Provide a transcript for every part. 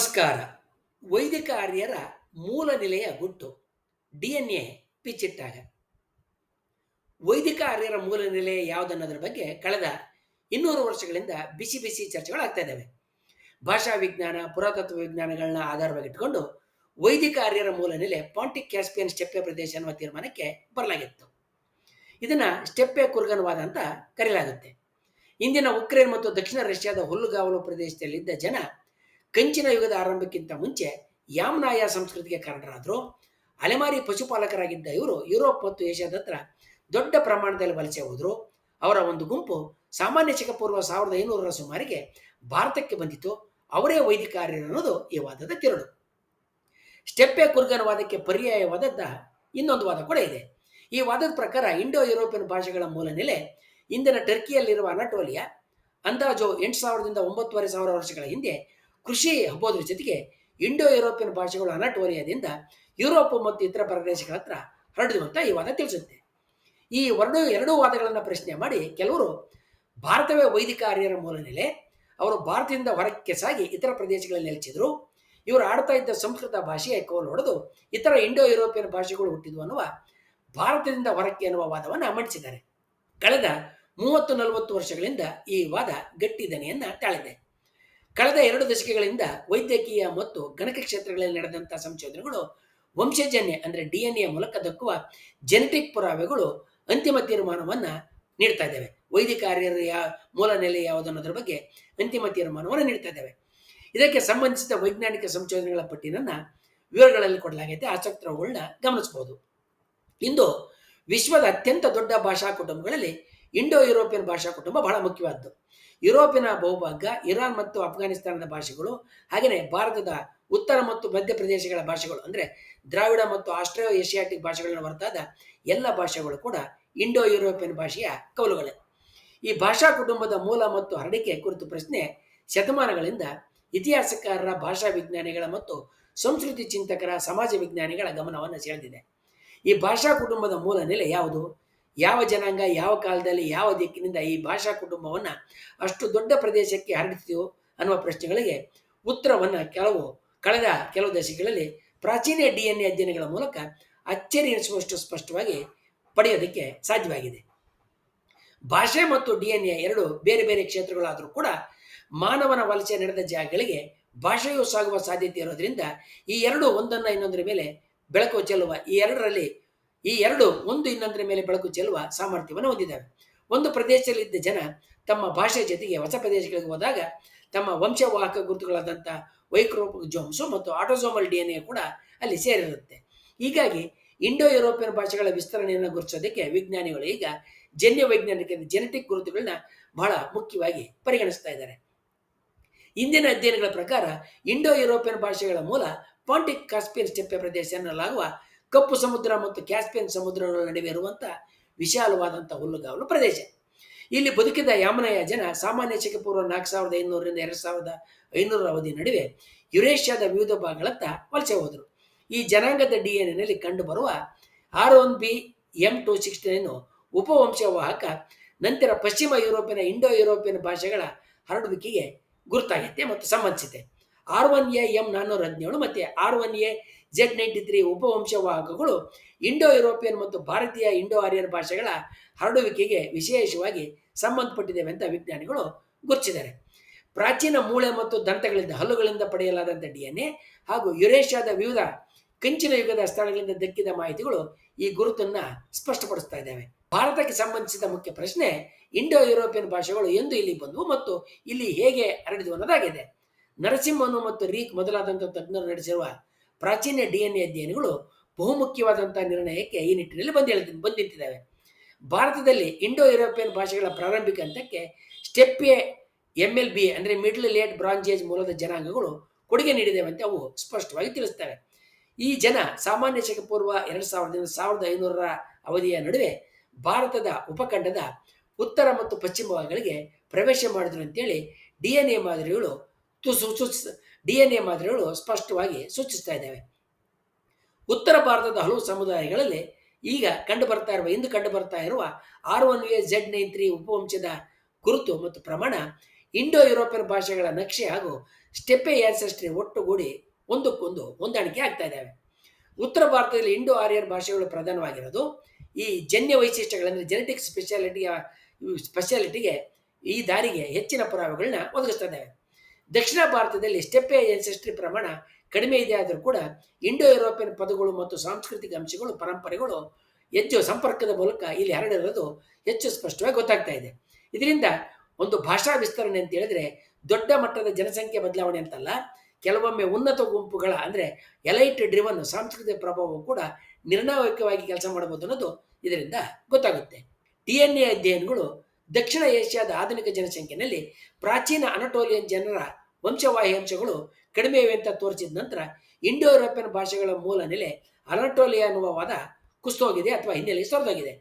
ನಮಸ್ಕಾರ. ವೈದಿಕ ಆರ್ಯರ ಮೂಲ ನೆಲೆಯ ಗುಟ್ಟು. ಡಿ ಎನ್ ಎ ಪಿಚ್ಚಿಟ್ಟಾಗ. ವೈದಿಕ ಆರ್ಯರ ಮೂಲ ನೆಲೆ ಯಾವುದನ್ನೋದ್ರ ಬಗ್ಗೆ ಕಳೆದ ಇನ್ನೂರು ವರ್ಷಗಳಿಂದ ಬಿಸಿ ಬಿಸಿ ಚರ್ಚೆಗಳು ಆಗ್ತಾ ಇದ್ದಾವೆ. ಭಾಷಾ ವಿಜ್ಞಾನ, ಪುರಾತತ್ವ ವಿಜ್ಞಾನಗಳನ್ನ ಆಧಾರವಾಗಿಟ್ಟುಕೊಂಡು ವೈದಿಕ ಆರ್ಯರ ಮೂಲ ನೆಲೆ ಪಾಂಟಿಕ್ ಕ್ಯಾಸ್ಪಿಯನ್ ಸ್ಟೆಪ್ಪೆ ಪ್ರದೇಶ ಅನ್ನುವ ತೀರ್ಮಾನಕ್ಕೆ ಬರಲಾಗಿತ್ತು. ಇದನ್ನ ಸ್ಟೆಪ್ಪೆ ಕುರ್ಗನ್ವಾದ ಅಂತ ಕರೆಯಲಾಗುತ್ತೆ ಇಂದಿನ ಉಕ್ರೇನ್ ಮತ್ತು ದಕ್ಷಿಣ ರಷ್ಯಾದ ಹುಲ್ಲುಗಾವಲು ಪ್ರದೇಶದಲ್ಲಿದ್ದ ಜನ ಕಂಚಿನ ಯುಗದ ಆರಂಭಕ್ಕಿಂತ ಮುಂಚೆ ಯಾಮ್ನಾಯ ಸಂಸ್ಕೃತಿಗೆ ಕಾರಣರಾದರು ಅಲೆಮಾರಿ ಪಶುಪಾಲಕರಾಗಿದ್ದ ಇವರು ಯುರೋಪ್ ಮತ್ತು ಏಷ್ಯಾದ ಹತ್ರ ದೊಡ್ಡ ಪ್ರಮಾಣದಲ್ಲಿ ವಲಸೆ ಹೋದರು. ಅವರ ಒಂದು ಗುಂಪು ಸಾಮಾನ್ಯ ಚಿಕ್ಕಪೂರ್ವ ಪೂರ್ವ ಸಾವಿರದ ಐನೂರರ ಸುಮಾರಿಗೆ ಭಾರತಕ್ಕೆ ಬಂದಿತು ಅವರೇ ವೈದಿಕಾರ್ಯರು ಅನ್ನೋದು ಈ ವಾದದ ತಿರುಳು. ಸ್ಟೆಪ್ಪೆ ಕುರ್ಗನ್ ವಾದಕ್ಕೆ ಪರ್ಯಾಯವಾದದ್ದ ಇನ್ನೊಂದು ವಾದ ಕೂಡ ಇದೆ. ಈ ವಾದದ ಪ್ರಕಾರ ಇಂಡೋ ಯುರೋಪಿಯನ್ ಭಾಷೆಗಳ ಮೂಲ ನೆಲೆ ಇಂದಿನ ಟರ್ಕಿಯಲ್ಲಿರುವ ಅನಟೋಲಿಯಾ. ಅಂದಾಜು ಎಂಟು ಸಾವಿರದಿಂದ ಒಂಬತ್ತುವರೆ ಸಾವಿರ ವರ್ಷಗಳ ಹಿಂದೆ ಕೃಷಿ ಹಬ್ಬೋದ್ರ ಜೊತೆಗೆ ಇಂಡೋ ಯುರೋಪಿಯನ್ ಭಾಷೆಗಳು ಅನಟೋರಿಯಾದಿಂದ ಯುರೋಪ್ ಮತ್ತು ಇತರ ಪ್ರದೇಶಗಳ ಹತ್ರ ಹರಡಿದು ಅಂತ ಈ ವಾದ ತಿಳಿಸುತ್ತೆ. ಈ ಎರಡು ಎರಡೂ ವಾದಗಳನ್ನು ಪ್ರಶ್ನೆ ಮಾಡಿ ಕೆಲವರು ಭಾರತವೇ ವೈದಿಕ ಆರ್ಯರ ಮೂಲ ನೆಲೆ, ಅವರು ಭಾರತದಿಂದ ಹೊರಕ್ಕೆ ಸಾಗಿ ಇತರ ಪ್ರದೇಶಗಳಲ್ಲಿ ನೆಲೆಸಿದ್ರು, ಇವರು ಆಡ್ತಾ ಇದ್ದ ಸಂಸ್ಕೃತ ಭಾಷೆಯ ಕೋಲು ಹೊಡೆದು ಇತರ ಇಂಡೋ ಯುರೋಪಿಯನ್ ಭಾಷೆಗಳು ಹುಟ್ಟಿದ್ವು ಅನ್ನುವ ಭಾರತದಿಂದ ಹೊರಕ್ಕೆ ಅನ್ನುವ ವಾದವನ್ನು ಮಂಡಿಸಿದ್ದಾರೆ. ಕಳೆದ ಮೂವತ್ತು ನಲವತ್ತು ವರ್ಷಗಳಿಂದ ಈ ವಾದ ಗಟ್ಟಿದನೆಯನ್ನ ತಾಳಿದೆ. ಕಳೆದ ಎರಡು ದಶಕಗಳಿಂದ ವೈದ್ಯಕೀಯ ಮತ್ತು ಗಣಕ ಕ್ಷೇತ್ರಗಳಲ್ಲಿ ನಡೆದಂತಹ ಸಂಶೋಧನೆಗಳು ವಂಶಜನ್ಯ ಅಂದರೆ ಡಿ ಎನ್ ಎ ಮೂಲಕ ದಕ್ಕುವ ಜೆನೆಟಿಕ್ ಪುರಾವೆಗಳು ಅಂತಿಮ ತೀರ್ಮಾನವನ್ನ ನೀಡ್ತಾ ಇದ್ದಾವೆ. ವೈದಿಕ ಕಾರ್ಯ ಯಾ ಮೂಲ ನೆಲೆ ಯಾವುದು ಅನ್ನೋದ್ರ ಬಗ್ಗೆ ಅಂತಿಮ ತೀರ್ಮಾನವನ್ನು ನೀಡ್ತಾ ಇದ್ದೇವೆ. ಇದಕ್ಕೆ ಸಂಬಂಧಿಸಿದ ವೈಜ್ಞಾನಿಕ ಸಂಶೋಧನೆಗಳ ಪಟ್ಟಿನನ್ನ ವಿವರಗಳಲ್ಲಿ ಕೊಡಲಾಗಿದೆ ಆಸಕ್ತರುಗಳನ್ನ ಗಮನಿಸಬಹುದು ಇಂದು ವಿಶ್ವದ ಅತ್ಯಂತ ದೊಡ್ಡ ಭಾಷಾ ಕುಟುಂಬಗಳಲ್ಲಿ ಇಂಡೋ ಯುರೋಪಿಯನ್ ಭಾಷಾ ಕುಟುಂಬ ಬಹಳ ಮುಖ್ಯವಾದ್ದು. ಯುರೋಪಿನ ಬಹುಭಾಗ ಇರಾನ್ ಮತ್ತು ಅಫ್ಘಾನಿಸ್ತಾನದ ಭಾಷೆಗಳು ಹಾಗೆಯೇ ಭಾರತದ ಉತ್ತರ ಮತ್ತು ಮಧ್ಯ ಪ್ರದೇಶಗಳ ಭಾಷೆಗಳು, ಅಂದರೆ ದ್ರಾವಿಡ ಮತ್ತು ಆಸ್ಟ್ರೋ ಏಷಿಯಾಟಿಕ್ ಭಾಷೆಗಳನ್ನು ಹೊರತಾದ ಎಲ್ಲ ಭಾಷೆಗಳು ಕೂಡ ಇಂಡೋ ಯುರೋಪಿಯನ್ ಭಾಷೆಯ ಕವಲುಗಳೇ. ಈ ಭಾಷಾ ಕುಟುಂಬದ ಮೂಲ ಮತ್ತು ಹರಡಿಕೆ ಕುರಿತು ಪ್ರಶ್ನೆ ಶತಮಾನಗಳಿಂದ ಇತಿಹಾಸಕಾರರ ಭಾಷಾ ವಿಜ್ಞಾನಿಗಳ ಮತ್ತು ಸಂಸ್ಕೃತಿ ಚಿಂತಕರ ಸಮಾಜ ವಿಜ್ಞಾನಿಗಳ ಗಮನವನ್ನು ಸೆಳೆದಿದೆ. ಈ ಭಾಷಾ ಕುಟುಂಬದ ಮೂಲ ನೆಲೆ ಯಾವುದು? ಯಾವ ಜನಾಂಗ, ಯಾವ ಕಾಲದಲ್ಲಿ, ಯಾವ ದಿಕ್ಕಿನಿಂದ ಈ ಭಾಷಾ ಕುಟುಂಬವನ್ನು ಅಷ್ಟು ದೊಡ್ಡ ಪ್ರದೇಶಕ್ಕೆ ಹರಡಿತು ಅನ್ನುವ ಪ್ರಶ್ನೆಗಳಿಗೆ ಉತ್ತರವನ್ನು ಕೆಲವು ಕಳೆದ ಕೆಲವು ದಶಕಗಳಲ್ಲಿ ಪ್ರಾಚೀನ ಡಿ ಎನ್ ಎ ಅಧ್ಯಯನಗಳ ಮೂಲಕ ಅಚ್ಚರಿ ಎನಿಸುವಷ್ಟು ಸ್ಪಷ್ಟವಾಗಿ ಪಡೆಯೋದಕ್ಕೆ ಸಾಧ್ಯವಾಗಿದೆ. ಭಾಷೆ ಮತ್ತು ಡಿ ಎನ್ ಎ ಎರಡು ಬೇರೆ ಬೇರೆ ಕ್ಷೇತ್ರಗಳಾದರೂ ಕೂಡ ಮಾನವನ ವಲಸೆ ನಡೆದ ಜಾಗಗಳಿಗೆ ಭಾಷೆಯು ಸಾಗುವ ಸಾಧ್ಯತೆ ಇರೋದ್ರಿಂದ ಈ ಎರಡು ಒಂದನ್ನ ಇನ್ನೊಂದರ ಮೇಲೆ ಬೆಳಕು ಚೆಲ್ಲುವ ಈ ಎರಡರಲ್ಲಿ ಈ ಎರಡು ಒಂದು ಇನ್ನೊಂದರ ಮೇಲೆ ಬೆಳಕು ಚೆಲ್ಲುವ ಸಾಮರ್ಥ್ಯವನ್ನು ಹೊಂದಿದ್ದಾವೆ. ಒಂದು ಪ್ರದೇಶದಲ್ಲಿದ್ದ ಜನ ತಮ್ಮ ಭಾಷೆ ಜೊತೆಗೆ ಹೊಸ ಪ್ರದೇಶಗಳಿಗೆ ಹೋದಾಗ ತಮ್ಮ ವಂಶವಾಹಕ ಗುರುತುಗಳಾದಂಥ ವೈಕ್ರೋಜೋಮ್ಸು ಮತ್ತು ಆಟೋಸೋಮಲ್ ಡಿ ಎನ್ ಎ ಕೂಡ ಅಲ್ಲಿ ಸೇರಿರುತ್ತೆ. ಹೀಗಾಗಿ ಇಂಡೋ ಯುರೋಪಿಯನ್ ಭಾಷೆಗಳ ವಿಸ್ತರಣೆಯನ್ನು ಗುರುತಿಸೋದಕ್ಕೆ ವಿಜ್ಞಾನಿಗಳು ಈಗ ಜನ್ಯ ವೈಜ್ಞಾನಿಕ ಜೆನೆಟಿಕ್ ಗುರುತುಗಳನ್ನ ಬಹಳ ಮುಖ್ಯವಾಗಿ ಪರಿಗಣಿಸ್ತಾ ಇದ್ದಾರೆ. ಇಂದಿನ ಅಧ್ಯಯನಗಳ ಪ್ರಕಾರ ಇಂಡೋ ಯುರೋಪಿಯನ್ ಭಾಷೆಗಳ ಮೂಲ ಪಾಂಟಿಕ್ ಕಾಸ್ಪಿಯನ್ ಸ್ಟೆಪ್ಪೆ ಪ್ರದೇಶ ಎನ್ನಲಾಗುವ ಕಪ್ಪು ಸಮುದ್ರ ಮತ್ತು ಕ್ಯಾಸ್ಪಿಯನ್ ಸಮುದ್ರಗಳ ನಡುವೆ ಇರುವಂಥ ವಿಶಾಲವಾದಂಥ ಹುಲ್ಲುಗಾವಲು ಪ್ರದೇಶ. ಇಲ್ಲಿ ಬದುಕಿದ ಯಾಮನಯ ಜನ ಸಾಮಾನ್ಯ ಶಕಪೂರ್ವ ನಾಲ್ಕು ಸಾವಿರದ ಐನೂರರಿಂದ ಎರಡು ಸಾವಿರದ ಐನೂರ ಅವಧಿ ನಡುವೆ ಯುರೇಷ್ಯಾದ ವಿವಿಧ ಭಾಗಗಳತ್ತ ವಲಸೆ ಹೋದರು. ಈ ಜನಾಂಗದ ಡಿ ಎನ್ ಎನಲ್ಲಿ ಕಂಡುಬರುವ R one B, M two sixty nine ಉಪವಂಶವಾಹಕ, ನಂತರ ಪಶ್ಚಿಮ ಯುರೋಪಿನ ಇಂಡೋ ಯುರೋಪಿಯನ್ ಭಾಷೆಗಳ ಹರಡುವಿಕೆಗೆ ಗುರುತಾಗೈತೆ ಮತ್ತು ಸಂಬಂಧಿಸಿದೆ. ಆರ್ ಒನ್ ಎ ಎಂ ನಾನ್ನೂರ ಹದಿನೇಳು ಮತ್ತು R one A Z ninety three ಉಪವಂಶವಾಹಕಗಳು Indo European ಮತ್ತು ಭಾರತೀಯ ಇಂಡೋ ಆರ್ಯನ್ ಭಾಷೆಗಳ ಹರಡುವಿಕೆಗೆ ವಿಶೇಷವಾಗಿ ಸಂಬಂಧಪಟ್ಟಿದ್ದೇವೆ ಅಂತ ವಿಜ್ಞಾನಿಗಳು ಗುರುತಿಸಿದ್ದಾರೆ. ಪ್ರಾಚೀನ ಮೂಳೆ ಮತ್ತು ದಂತಗಳಿಂದ ಹಲ್ಲುಗಳಿಂದ ಪಡೆಯಲಾದಂಥ ಡಿ ಎನ್ ಎ ಹಾಗೂ ಯುರೇಷ್ಯಾದ ವಿವಿಧ ಕಂಚಿನ ಯುಗದ ಸ್ಥಳಗಳಿಂದ ದಕ್ಕಿದ ಮಾಹಿತಿಗಳು ಈ ಗುರುತನ್ನ ಸ್ಪಷ್ಟಪಡಿಸ್ತಾ ಇದ್ದಾವೆ. ಭಾರತಕ್ಕೆ ಸಂಬಂಧಿಸಿದ ಮುಖ್ಯ ಪ್ರಶ್ನೆ ಇಂಡೋ ಯುರೋಪಿಯನ್ ಭಾಷೆಗಳು ಎಂದು ಇಲ್ಲಿ ಬಂದವು ಮತ್ತು ಇಲ್ಲಿ ಹೇಗೆ ಹರಡಿದವು ಅನ್ನೋದಾಗಿದೆ. ನರಸಿಂಹನು ಮತ್ತು ರೀಕ್ ಮೊದಲಾದಂಥ ತಜ್ಞರು ನಡೆಸಿರುವ ಪ್ರಾಚೀನ ಡಿ ಎನ್ ಎ ಅಧ್ಯಯನಗಳು ಬಹುಮುಖ್ಯವಾದಂಥ ನಿರ್ಣಯಕ್ಕೆ ಈ ನಿಟ್ಟಿನಲ್ಲಿ ಬಂದ ಬಂದು ಭಾರತದಲ್ಲಿ ಇಂಡೋ ಯುರೋಪಿಯನ್ ಭಾಷೆಗಳ ಪ್ರಾರಂಭಿಕ ಹಂತಕ್ಕೆ step A M L B ಅಂದರೆ ಮಿಡ್ಲ್ ಲೇಟ್ ಬ್ರಾಂಜೇಜ್ ಮೂಲದ ಜನಾಂಗಗಳು ಕೊಡುಗೆ ನೀಡಿದೆ ಅಂತ ಅವು ಸ್ಪಷ್ಟವಾಗಿ ತಿಳಿಸ್ತವೆ. ಈ ಜನ ಸಾಮಾನ್ಯ ಶಕಪೂರ್ವ ಎರಡು ಸಾವಿರದಿಂದ ಸಾವಿರದ ಐನೂರರ ಅವಧಿಯ ನಡುವೆ ಭಾರತದ ಉಪಖಂಡದ ಉತ್ತರ ಮತ್ತು ಪಶ್ಚಿಮ ಭಾಗಗಳಿಗೆ ಪ್ರವೇಶ ಮಾಡಿದ್ರು ಅಂತೇಳಿ ಡಿ ಎನ್ ಎ ಮಾದರಿಗಳು ಸೂಚಿಸ್ ಡಿ ಎನ್ ಎ ಮಾದರಿಗಳು ಸ್ಪಷ್ಟವಾಗಿ ಸೂಚಿಸ್ತಾ ಇದ್ದಾವೆ. ಉತ್ತರ ಭಾರತದ ಹಲವು ಸಮುದಾಯಗಳಲ್ಲಿ ಈಗ ಕಂಡು ಬರ್ತಾ ಇರುವ ಇಂದು ಕಂಡು ಬರ್ತಾ ಇರುವ R one A Z nine three ಉಪವಂಶದ ಗುರುತು ಮತ್ತು ಪ್ರಮಾಣ ಇಂಡೋ ಯುರೋಪಿಯನ್ ಭಾಷೆಗಳ ನಕ್ಷೆ ಹಾಗೂ ಸ್ಟೆಪೆ ಆನ್ಸೆಸ್ಟ್ರಿ ಒಟ್ಟುಗೂಡಿ ಒಂದಕ್ಕೊಂದು ಹೊಂದಾಣಿಕೆ ಆಗ್ತಾ ಇದ್ದಾವೆ. ಉತ್ತರ ಭಾರತದಲ್ಲಿ ಇಂಡೋ ಆರ್ಯನ್ ಭಾಷೆಗಳು ಪ್ರಧಾನವಾಗಿರೋದು. ಈ ಜನ್ಯ ವೈಶಿಷ್ಟ್ಯಗಳಂದರೆ ಜೆನೆಟಿಕ್ ಸ್ಪೆಷಾಲಿಟಿಯ ಸ್ಪೆಷಾಲಿಟಿಗೆ ಈ ದಾರಿಗೆ ಹೆಚ್ಚಿನ ಪುರಾವೆಗಳನ್ನ ಒದಗಿಸ್ತಾ ಇದ್ದಾವೆ. ದಕ್ಷಿಣ ಭಾರತದಲ್ಲಿ ಸ್ಟೆಪ್ಪೆ ಎನ್ಸೆಸ್ಟ್ರಿ ಪ್ರಮಾಣ ಕಡಿಮೆ ಇದೆ ಆದರೂ ಕೂಡ ಇಂಡೋ ಯುರೋಪಿಯನ್ ಪದಗಳು ಮತ್ತು ಸಾಂಸ್ಕೃತಿಕ ಅಂಶಗಳು, ಪರಂಪರೆಗಳು ಹೆಚ್ಚು ಸಂಪರ್ಕದ ಮೂಲಕ ಇಲ್ಲಿ ಹರಡಿರೋದು ಹೆಚ್ಚು ಸ್ಪಷ್ಟವಾಗಿ ಗೊತ್ತಾಗ್ತಾ ಇದೆ. ಇದರಿಂದ ಒಂದು ಭಾಷಾ ವಿಸ್ತರಣೆ ಅಂತ ಹೇಳಿದ್ರೆ ದೊಡ್ಡ ಮಟ್ಟದ ಜನಸಂಖ್ಯೆ ಬದಲಾವಣೆ ಅಂತಲ್ಲ, ಕೆಲವೊಮ್ಮೆ ಉನ್ನತ ಗುಂಪುಗಳ ಅಂದ್ರೆ ಎಲೈಟ್ ಡ್ರಿವನ್ ಸಾಂಸ್ಕೃತಿಕ ಪ್ರಭಾವವು ಕೂಡ ನಿರ್ಣಾಯಕವಾಗಿ ಕೆಲಸ ಮಾಡಬಹುದು ಅನ್ನೋದು ಇದರಿಂದ ಗೊತ್ತಾಗುತ್ತೆ. ಡಿ ಎನ್ ಎ ಅಧ್ಯಯನಗಳು ದಕ್ಷಿಣ ಏಷ್ಯಾದ ಆಧುನಿಕ ಜನಸಂಖ್ಯೆಯಲ್ಲಿ ಪ್ರಾಚೀನ ಅನಟೋಲಿಯನ್ ಜನರ ವಂಶವಾಹಿ ಅಂಶಗಳು ಕಡಿಮೆ ಅಂತ ತೋರಿಸಿದ ನಂತರ ಇಂಡೋ ಯುರೋಪಿಯನ್ ಭಾಷೆಗಳ ಮೂಲ ನೆಲೆ ಅನಟೋಲಿಯಾ ಅನ್ನುವ ವಾದ ಕುಸ್ತೋಗಿದೆ ಅಥವಾ ಹಿನ್ನೆಲೆ ಸರಿದೋಗಿದೆ.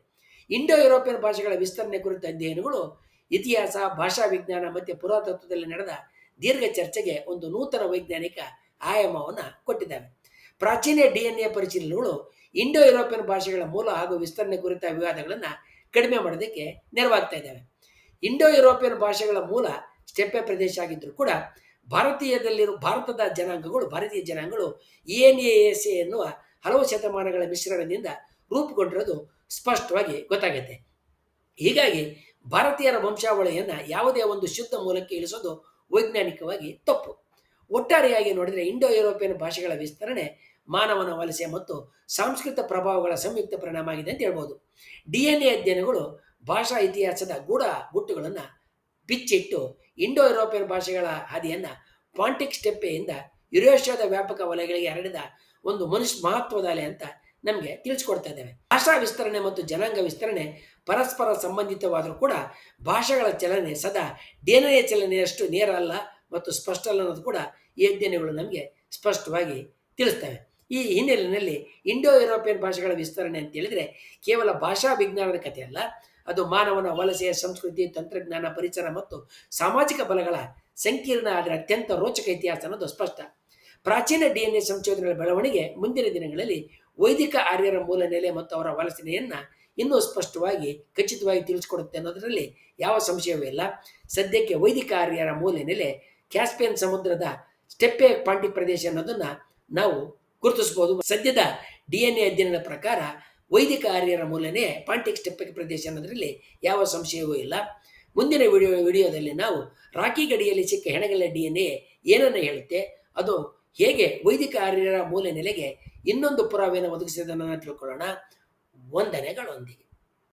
ಇಂಡೋ ಯುರೋಪಿಯನ್ ಭಾಷೆಗಳ ವಿಸ್ತರಣೆ ಕುರಿತ ಅಧ್ಯಯನಗಳು ಇತಿಹಾಸ, ಭಾಷಾ ವಿಜ್ಞಾನ ಮತ್ತು ಪುರಾತತ್ವದಲ್ಲಿ ನಡೆದ ದೀರ್ಘ ಚರ್ಚೆಗೆ ಒಂದು ನೂತನ ವೈಜ್ಞಾನಿಕ ಆಯಾಮವನ್ನು ಕೊಟ್ಟಿದ್ದಾವೆ. ಪ್ರಾಚೀನ ಡಿ ಎನ್ ಎ ಪರಿಶೀಲನೆಗಳು ಇಂಡೋ ಯುರೋಪಿಯನ್ ಭಾಷೆಗಳ ಮೂಲ ಹಾಗೂ ವಿಸ್ತರಣೆ ಕುರಿತ ವಿವಾದಗಳನ್ನು ಕಡಿಮೆ ಮಾಡೋದಕ್ಕೆ ನೆರವಾಗ್ತಾ ಇದ್ದಾವೆ. ಇಂಡೋ ಯುರೋಪಿಯನ್ ಭಾಷೆಗಳ ಮೂಲ ಸ್ಟೆಪ್ಪೆ ಪ್ರದೇಶ ಆಗಿದ್ದರೂ ಕೂಡ ಭಾರತೀಯದಲ್ಲಿರುವ ಭಾರತದ ಜನಾಂಗಗಳು, ಭಾರತೀಯ ಜನಾಂಗಗಳು E N A S A ಎನ್ನುವ ಹಲವು ಶತಮಾನಗಳ ಮಿಶ್ರಣದಿಂದ ರೂಪುಗೊಂಡಿರೋದು ಸ್ಪಷ್ಟವಾಗಿ ಗೊತ್ತಾಗುತ್ತೆ ಹೀಗಾಗಿ ಭಾರತೀಯರ ವಂಶಾವಳಿಯನ್ನು ಯಾವುದೇ ಒಂದು ಶುದ್ಧ ಮೂಲಕ್ಕೆ ಇಳಿಸೋದು ವೈಜ್ಞಾನಿಕವಾಗಿ ತಪ್ಪು. ಒಟ್ಟಾರೆಯಾಗಿ ನೋಡಿದರೆ ಇಂಡೋ ಯುರೋಪಿಯನ್ ಭಾಷೆಗಳ ವಿಸ್ತರಣೆ ಮಾನವನ ವಲಸೆ ಮತ್ತು ಸಾಂಸ್ಕೃತಿಕ ಪ್ರಭಾವಗಳ ಸಂಯುಕ್ತ ಪರಿಣಾಮ ಆಗಿದೆ ಅಂತ ಹೇಳ್ಬೋದು. ಡಿ ಎನ್ ಎ ಅಧ್ಯಯನಗಳು ಭಾಷಾ ಇತಿಹಾಸದ ಗೂಢ ಗುಟ್ಟುಗಳನ್ನು ಬಿಚ್ಚಿಟ್ಟು ಇಂಡೋ ಯುರೋಪಿಯನ್ ಭಾಷೆಗಳ ಹಾದಿಯನ್ನು ಪಾಂಟಿಕ್ ಸ್ಟೆಪ್ಪೆಯಿಂದ ಯುರೇಷ್ಯಾದ ವ್ಯಾಪಕ ವಲಯಗಳಿಗೆ ಹರಡಿದ ಒಂದು ಮನುಷ್ಯ ಮಹತ್ವದ ಅಲೆ ಅಂತ ನಮಗೆ ತಿಳಿಸ್ಕೊಡ್ತಾ ಇದ್ದೇವೆ. ಭಾಷಾ ವಿಸ್ತರಣೆ ಮತ್ತು ಜನಾಂಗ ವಿಸ್ತರಣೆ ಪರಸ್ಪರ ಸಂಬಂಧಿತವಾದರೂ ಕೂಡ ಭಾಷೆಗಳ ಚಲನೆ ಸದಾ ಡಿಎನ್ಎ ಚಲನೆಯಷ್ಟು ನೇರ ಅಲ್ಲ ಮತ್ತು ಸ್ಪಷ್ಟ ಅಲ್ಲ ಅನ್ನೋದು ಕೂಡ ಈ ಅಧ್ಯಯನಗಳು ನಮಗೆ ಸ್ಪಷ್ಟವಾಗಿ ತಿಳಿಸ್ತವೆ. ಈ ಹಿನ್ನೆಲೆಯಲ್ಲಿ ಇಂಡೋ ಯುರೋಪಿಯನ್ ಭಾಷೆಗಳ ವಿಸ್ತರಣೆ ಅಂತ ಹೇಳಿದ್ರೆ ಕೇವಲ ಭಾಷಾ ವಿಜ್ಞಾನದ ಕಥೆ ಅಲ್ಲ, ಅದು ಮಾನವನ ವಲಸೆಯ ಸಂಸ್ಕೃತಿ, ತಂತ್ರಜ್ಞಾನ, ಪರಿಸರ ಮತ್ತು ಸಾಮಾಜಿಕ ಬಲಗಳ ಸಂಕೀರ್ಣ ಆದರೆ ಅತ್ಯಂತ ರೋಚಕ ಇತಿಹಾಸ ಅನ್ನೋದು ಸ್ಪಷ್ಟ. ಪ್ರಾಚೀನ ಡಿ ಎನ್ ಎ ಸಂಶೋಧನೆಗಳ ಬೆಳವಣಿಗೆ ಮುಂದಿನ ದಿನಗಳಲ್ಲಿ ವೈದಿಕ ಆರ್ಯರ ಮೂಲ ನೆಲೆ ಮತ್ತು ಅವರ ವಲಸನೆಯನ್ನ ಇನ್ನೂ ಸ್ಪಷ್ಟವಾಗಿ, ಖಚಿತವಾಗಿ ತಿಳಿಸಿಕೊಡುತ್ತೆ ಅನ್ನೋದರಲ್ಲಿ ಯಾವ ಸಂಶಯವೂ ಇಲ್ಲ. ಸದ್ಯಕ್ಕೆ ವೈದಿಕ ಆರ್ಯರ ಮೂಲ ನೆಲೆ ಕ್ಯಾಸ್ಪಿಯನ್ ಸಮುದ್ರದ ಸ್ಟೆಪ್ಪೆ ಪಾಂಟಿ ಪ್ರದೇಶ ಅನ್ನೋದನ್ನ ನಾವು ಗುರುತಿಸಬಹುದು. ಸದ್ಯದ ಡಿ ಎನ್ ಎ ಅಧ್ಯಯನದ ಪ್ರಕಾರ ವೈದಿಕ ಆರ್ಯರ ಮೂಲನೇ ಪಾಂಟಿಕ್ ಸ್ಟೆಪ್ಪಿಕ್ ಪ್ರದೇಶ ಅನ್ನೋದರಲ್ಲಿ ಯಾವ ಸಂಶಯವೂ ಇಲ್ಲ. ಮುಂದಿನ ವಿಡಿಯೋ ವಿಡಿಯೋದಲ್ಲಿ ನಾವು ರಾಕಿ ಗಡಿಯಲ್ಲಿ ಸಿಕ್ಕ ಹೆಣಗಲ ಡಿ ಎನ್ ಎ ಏನನ್ನ ಹೇಳುತ್ತೆ, ಅದು ಹೇಗೆ ವೈದಿಕ ಆರ್ಯರ ಮೂಲ ನೆಲೆಗೆ ಇನ್ನೊಂದು ಪುರಾವೆಯನ್ನು ಒದಗಿಸಿದ ತಿಳ್ಕೊಳ್ಳೋಣ. ವಂದನೆಗಳೊಂದಿಗೆ.